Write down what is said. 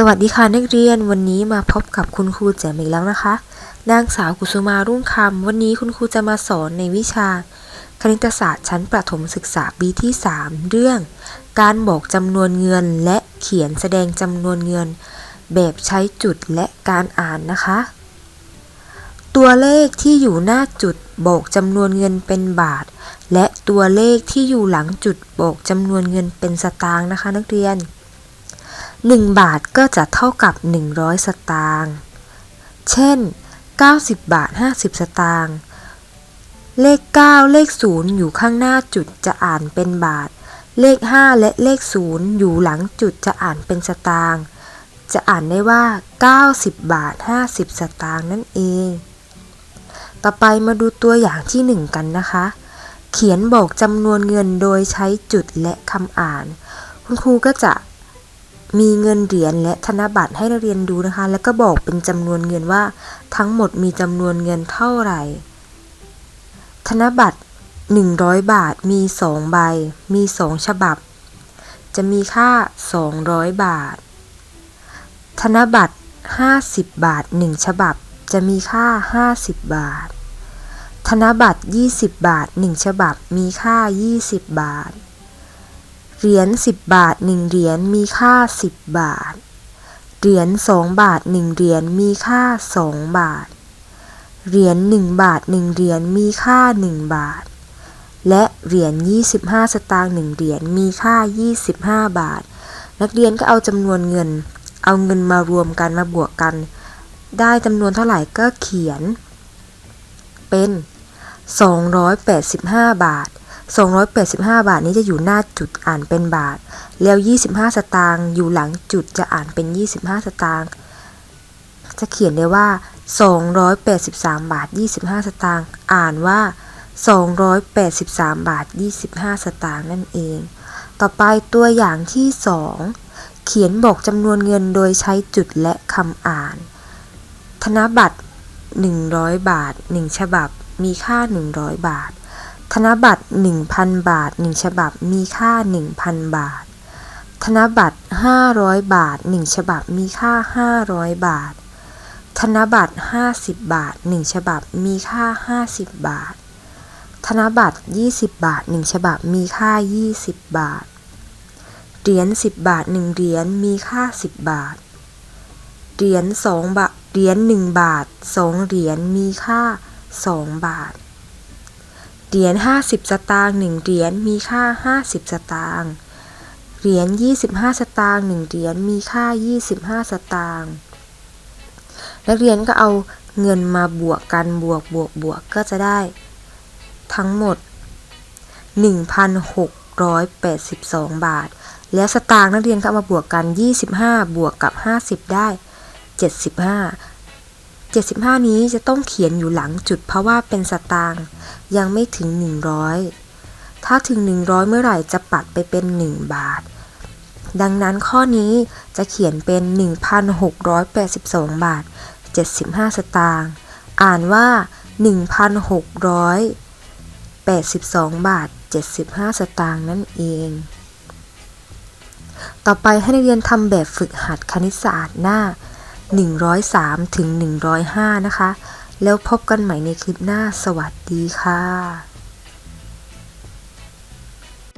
สวัสดีค่ะนักเรียนวันนี้มาพบกับคุณครูแจมอีกแล้วนะคะ นางสาวกุสุมารุ่งคำวันนี้คุณครูจะมาสอนในวิชา คณิตศาสตร์ชั้นประถมศึกษาปีที่ 3 เรื่อง การบอกจำนวนเงินและเขียนแสดงจำนวนเงิน แบบใช้จุดและการอ่านนะคะ ตัวเลขที่อยู่หน้าจุดบอกจำนวนเงินเป็นบาท และตัวเลขที่อยู่หลังจุดบอกจำนวนเงินเป็นสตางค์นะคะ นักเรียน 1 บาทก็จะเท่ากับ 100 สตางค์ เช่น 90 บาท 50 สตางค์ เลข 9 เลข 0 อยู่ข้างหน้าจุดจะอ่านเป็นบาท เลข 5 และเลข 0 อยู่หลังจุดจะอ่านเป็นสตางค์ จะอ่านได้ว่า 90 บาท 50 สตางค์นั่นเอง ต่อไปมาดูตัวอย่างที่ 1 กันนะคะ เขียนบอกจำนวนเงินโดยใช้จุดและคำอ่าน คุณครูก็จะ มีเงินเหรียญและธนบัตรให้นักเรียนดูนะคะ แล้วก็บอกเป็นจำนวนเงินว่า ทั้งหมดมีจำนวนเงินเท่าไหร่ ธนบัตร 100 บาทมี2ใบ มี 2 ฉบับ จะมีค่า 200 บาท ธนบัตร 50 บาท 1 ฉบับ จะมีค่า 50 บาท ธนบัตร 20 บาท 1 ฉบับ มีค่า 20 บาท เหรียญ10 บาท 1 เหรียญมีค่า 10 บาท เหรียญ2บาท 1 เหรียญมีค่า 2 บาท เหรียญ1บาท 1 เหรียญมีค่า 1 บาท และเหรียญ25 สตางค์1เหรียญมีค่า 25 บาท นักเรียนก็เอาจำนวนเงิน เอาเงินมารวมกันมาบวกกัน ได้จำนวนเท่าไหร่ก็เขียน เป็น 285 บาท 285 บาทนี้จะอยู่หน้าจุดอ่านเป็นบาท แล้ว 25 สตางค์อยู่หลังจุดจะอ่านเป็น 25 สตางค์จะเขียนได้ว่า 283 บาท 25 สตางค์อ่านว่า 283 บาท 25 สตางค์นั่นเอง ต่อไปตัวอย่างที่ 2 เขียนบอกจำนวนเงินโดยใช้จุดและคำอ่าน ธนบัตร 100 บาท 1 ฉบับ มีค่า 100 บาท นบัตร 1,000 บาท 1 ฉบับมีค่า 1,000 บาท ธนบัตร 500 บาท 1 ฉบับมีค่า 500 บาท ธนบัตร 50 บาท 1 ฉบับมีค่า 50 บาท ธนบัตร 20 บาท 1 ฉบับมีค่า 20 บาท เหรียญ 10 บาท 1 เหรียญมีค่า 10 บาท เหรียญ2บาท เหรียญ 1 บาท 2 เหรียญมีค่า 2 บาท เหรียญ50 สตางค์1เหรียญมีค่า 50 สตางค์เหรียญ25 สตางค์1เหรียญมีค่า 25 สตางค์นักเรียนก็เอาเงินมาบวกกันบวกบวกบวกก็จะได้ ทั้งหมด 1,682 บาท แล้วสตางค์นักเรียนก็เอามาบวกกัน 25 บวกกับ 50 ได้ 75 75 นี้จะต้องเขียนอยู่หลังจุดเพราะว่าเป็นสตางค์ยังไม่ถึง 100 ถ้าถึง 100 เมื่อไหร่จะปัดไปเป็น 1 บาท ดังนั้นข้อนี้จะเขียนเป็น 1,682 บาท 75 สตางค์อ่านว่า 1,682 บาท 75 สตางค์นั่นเอง ต่อไปให้นักเรียนทำแบบฝึกหัดคณิตศาสตร์หน้า 103ถึง105 นะคะ แล้วพบกันใหม่ในคลิปหน้าสวัสดีค่ะ